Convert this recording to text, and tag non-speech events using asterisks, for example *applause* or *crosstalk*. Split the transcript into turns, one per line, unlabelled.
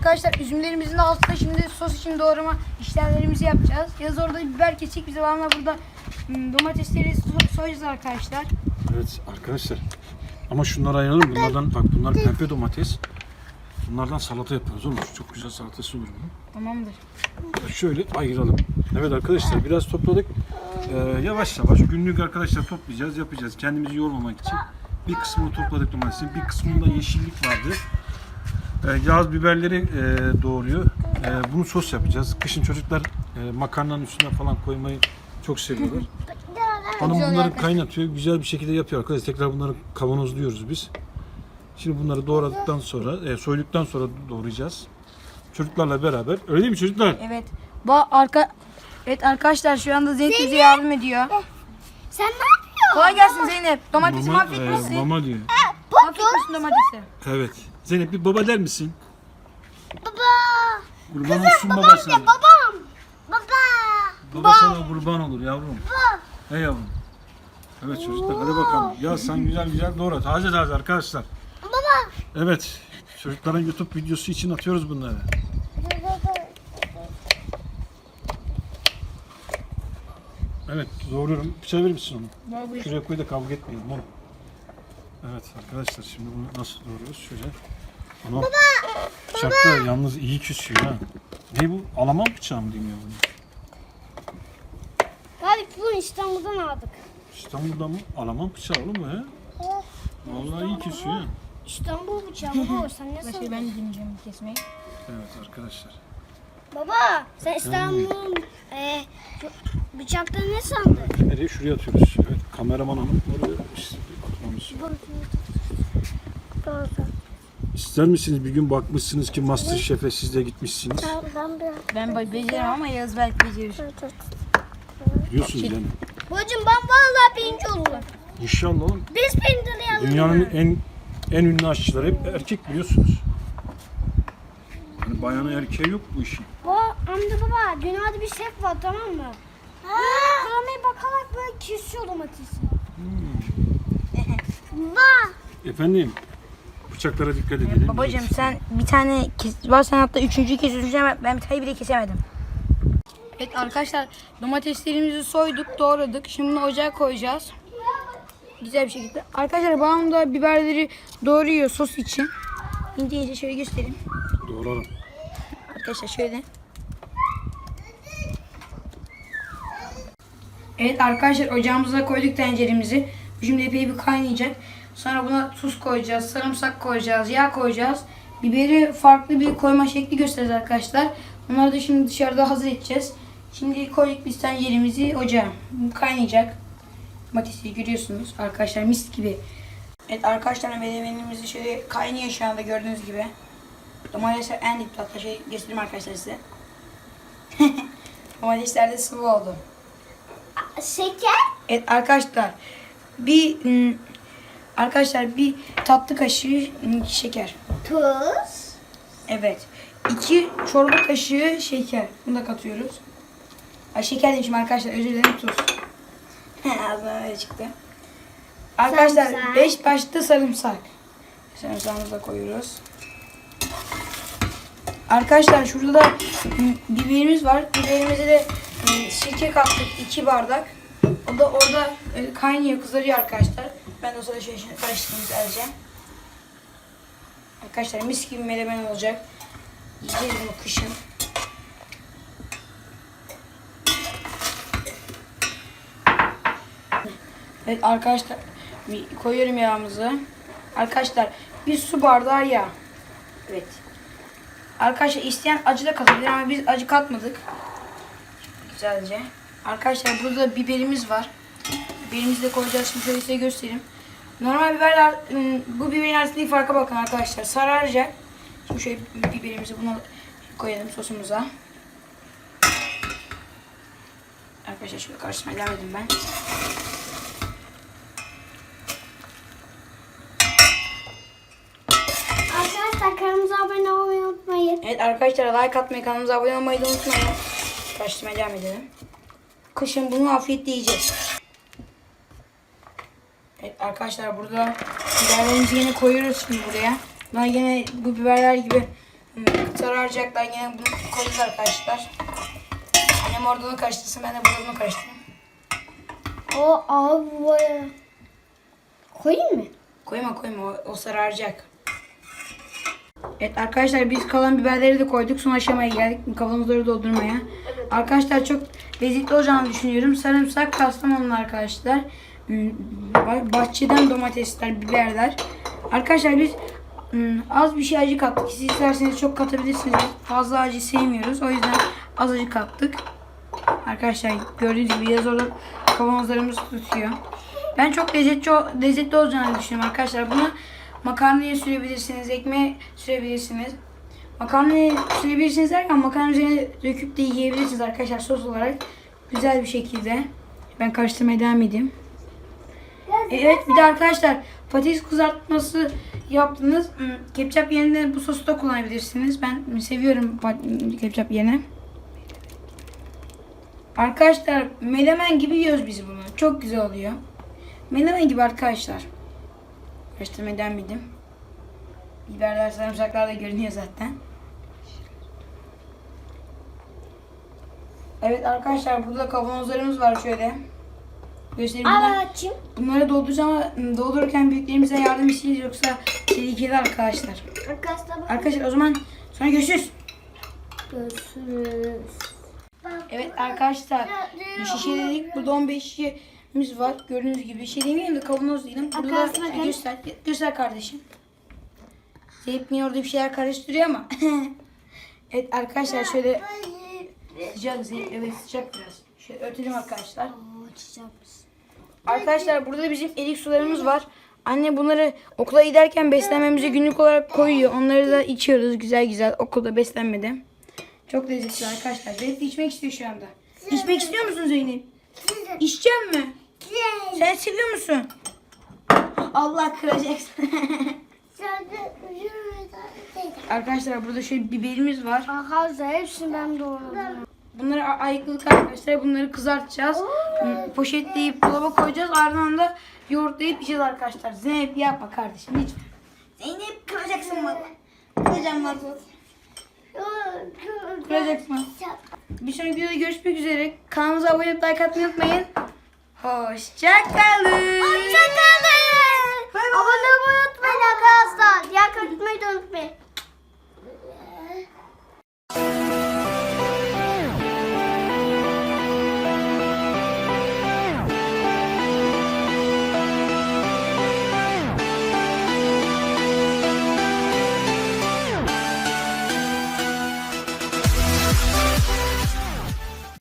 arkadaşlar üzümlerimizin altında şimdi sos için doğrama işlemlerimizi yapacağız. Yaz orada biber kesecek bize babamla burada hmm, domatesleri so- soyacağız arkadaşlar.
Evet arkadaşlar. Ama şunları ayıralım. Bunlardan bak bunlar pembe domates. Bunlardan salata yapıyoruz oğlum. Çok güzel salatası olur bunun.
Tamamdır.
Şöyle ayıralım. Evet arkadaşlar biraz topladık. Ee, yavaş yavaş günlük arkadaşlar toplayacağız, yapacağız. Kendimizi yormamak için. Bir kısmını topladık domatesin, bir kısmında yeşillik vardı. Ee, yağız biberleri e, doğruyor. Ee, bunu sos yapacağız. Kışın çocuklar e, makarnanın üstüne falan koymayı çok seviyorlar. *laughs* Hanım bunları kaynatıyor, güzel bir şekilde yapıyor arkadaşlar. Tekrar bunları kavanozluyoruz biz. Şimdi bunları doğradıktan sonra, e, soyduktan sonra doğrayacağız. Çocuklarla beraber. Öyle değil mi çocuklar?
Evet. Bu arka Evet arkadaşlar şu anda Zeynep bize yardım ediyor.
Sen ne yapıyorsun?
Kolay gelsin Zeynep. Domatesi mahvetmişsin.
e, mama diyor.
Mahvetmişsin domatesi.
Evet. Zeynep bir baba der misin?
Baba.
Kurban olsun baba sana.
Babam. Baba.
Baba sana kurban olur yavrum. Hey yavrum. Evet çocuklar hadi bakalım. Ya sen güzel güzel doğra. Taze taze arkadaşlar.
Baba.
Evet. Çocukların YouTube videosu için atıyoruz bunları. Evet doğruyorum. Verir misin onu? Şuraya koy da kavga etmeyelim oğlum. Evet arkadaşlar şimdi bunu nasıl doğruyoruz? Şöyle. Ana. Bıçak da yalnız iyi küsüyor ha. Ne bu? Alaman bıçağı mı diyeyim ya bunu?
Abi bunu İstanbul'dan aldık.
İstanbul'da mı? Alaman bıçağı oğlum bu he? Vallahi iyi kesiyor ha.
İstanbul bıçağı baba sen ne
Başka ben de deneyeceğim kesmeyi.
Evet arkadaşlar.
Baba sen İstanbul e, bıçakta ne sandın?
Nereye? Şuraya atıyoruz. Evet kameraman hanım oraya atmamız. İster misiniz bir gün bakmışsınız ki Masterchef'e siz de gitmişsiniz.
Ben be- beceremem ama Yağız belki becerir.
Biliyorsunuz yani.
Babacım ben vallahi birinci olurum.
İnşallah oğlum.
Biz pendireyalım.
Dünyanın en en ünlü aşçıları hep erkek biliyorsunuz. Hani bayanı erkeği yok bu işin.
Bu amca baba dünyada bir şef var tamam mı? Kameraya bakarak böyle kesiyor domatesi. Baba.
Efendim bıçaklara dikkat edelim.
Babacım sen bir tane kes, var sen hatta üçüncüyü kesiyorsun ben, ben bir tane bile kesemedim. Evet arkadaşlar domateslerimizi soyduk doğradık. Şimdi bunu ocağa koyacağız. Güzel bir şekilde. Arkadaşlar babam da biberleri doğruyor sos için. İnce ince şöyle göstereyim.
Doğrarım.
Arkadaşlar şöyle. Evet arkadaşlar ocağımıza koyduk tenceremizi. Şimdi epey bir kaynayacak. Sonra buna tuz koyacağız, sarımsak koyacağız, yağ koyacağız. Biberi farklı bir koyma şekli göstereceğiz arkadaşlar. Onları da şimdi dışarıda hazır edeceğiz. Şimdi koyduk biz tenceremizi ocağa. Kaynayacak. Domatesi görüyorsunuz arkadaşlar mis gibi. Evet arkadaşlar menemenimizi şöyle kaynıyor şu anda gördüğünüz gibi. Domatesler en dipte hatta şey göstereyim arkadaşlar size. *laughs* Domatesler de sıvı oldu.
Şeker.
Evet arkadaşlar bir ım, arkadaşlar bir tatlı kaşığı ım, şeker.
Tuz.
Evet. iki çorba kaşığı şeker. Bunu da katıyoruz. Ay şeker demişim arkadaşlar özür dilerim tuz. *laughs* Ağzına öyle çıktı. Arkadaşlar
Sarımsak.
5 başta sarımsak. Sarımsağımızı da koyuyoruz. Arkadaşlar şurada da biberimiz var. Biberimize de ım, sirke kattık 2 bardak. O da orada e, kaynıyor, kızarıyor arkadaşlar. Ben de o sırada şöyle karıştırayım sadece. Arkadaşlar mis gibi menemen olacak. Yiyeceğiz bunu kışın. Evet arkadaşlar koyuyorum yağımızı. Arkadaşlar bir su bardağı yağ. Evet. Arkadaşlar isteyen acı da katabilir ama biz acı katmadık. Güzelce. Arkadaşlar burada biberimiz var. Biberimizi de koyacağız. Şimdi şöyle size göstereyim. Normal biberler bu biberin arasındaki farka bakın arkadaşlar. Sararacak. Şimdi şöyle biberimizi buna koyalım sosumuza. Arkadaşlar şöyle karıştırmaya devam edeyim ben.
Arkadaşlar kanalımıza abone olmayı unutmayın.
Evet arkadaşlar like atmayı, kanalımıza abone olmayı da unutmayın. Karıştırmaya devam edelim. Kışın bunu afiyetle yiyeceğiz. Evet arkadaşlar burada biberlerimizi yine koyuyoruz şimdi buraya. Bunlar yine bu biberler gibi Hmm, Sararacaklar yine bunu koyacağız arkadaşlar. Annem orada onu karıştırsın ben de burada bunu karıştırayım.
O abi. Koyayım mı?
Koyma koyma o, o sararacak. Evet arkadaşlar biz kalan biberleri de koyduk. Son aşamaya geldik. Kavanozları doldurmaya. Arkadaşlar çok lezzetli olacağını düşünüyorum. Sarımsak Kastamonu arkadaşlar. Hmm, bah- Bahçeden domatesler, biberler. Arkadaşlar biz hmm, az bir şey acı kattık. Siz isterseniz çok katabilirsiniz. Fazla acı sevmiyoruz. O yüzden az acı kattık. Arkadaşlar gördüğünüz gibi yaz orada kavanozlarımız tutuyor. Ben çok lezzetli, lezzetli olacağını düşünüyorum arkadaşlar. Bunu makarnaya sürebilirsiniz, ekmeğe sürebilirsiniz. Makarnaya sürebilirsiniz derken makarna üzerine döküp de yiyebilirsiniz arkadaşlar sos olarak. Güzel bir şekilde. Ben karıştırmaya devam edeyim. Evet bir de arkadaşlar patates kızartması yaptınız. Hmm, Ketçap yerine bu sosu da kullanabilirsiniz. Ben seviyorum ketçap yerine. Arkadaşlar menemen gibi yiyoruz biz bunu. Çok güzel oluyor. Menemen gibi arkadaşlar. Devam edeyim. Biberler, sarımsaklar da görünüyor zaten. Evet arkadaşlar burada kavanozlarımız var şöyle. Göstereyim. Bunlar-
açayım.
Bunları dolduracağım ama doldururken büyüklerimize yardım isteyiz yoksa tehlikeli arkadaşlar.
Arkadaşlar.
Arkadaşlar o zaman sonra görüşürüz.
Görüşürüz.
Evet arkadaşlar şişeledik. Burada 15 şişemiz var. Gördüğünüz gibi. Şişe demeyelim de kavanoz diyelim. Burada
Arkadaşlar bakın.
göster, göster kardeşim. Zeynep niye orada bir şeyler karıştırıyor ama. *laughs* evet arkadaşlar şöyle sıcak Zeynep. Evet sıcak biraz. Şöyle örtelim arkadaşlar. Arkadaşlar burada da bizim erik sularımız var. Anne bunları okula giderken beslenmemize günlük olarak koyuyor. Onları da içiyoruz güzel güzel okulda beslenmede. Çok lezzetli arkadaşlar. Zeynep de içmek istiyor şu anda. İçmek istiyor musun Zeynep? İçecek mi? Sen seviyor musun? Allah kıracaksın. *laughs* arkadaşlar burada şöyle biberimiz var.
Arkadaşlar hepsini ben doğradım.
Bunları a- ayıkladık arkadaşlar. Bunları kızartacağız. Hmm, Poşetleyip dolaba koyacağız. Ardından da yoğurtlayıp yiyeceğiz arkadaşlar. Zeynep yapma kardeşim lütfen. Zeynep kıracaksın bak. Kıracağım bak. Kıracaksın. Bir sonraki videoda görüşmek üzere. Kanalımıza abone olup like atmayı unutmayın. Hoşçakalın.
Hoşçakalın. Abone olmayı unutmayın arkadaşlar. Da unutmayın.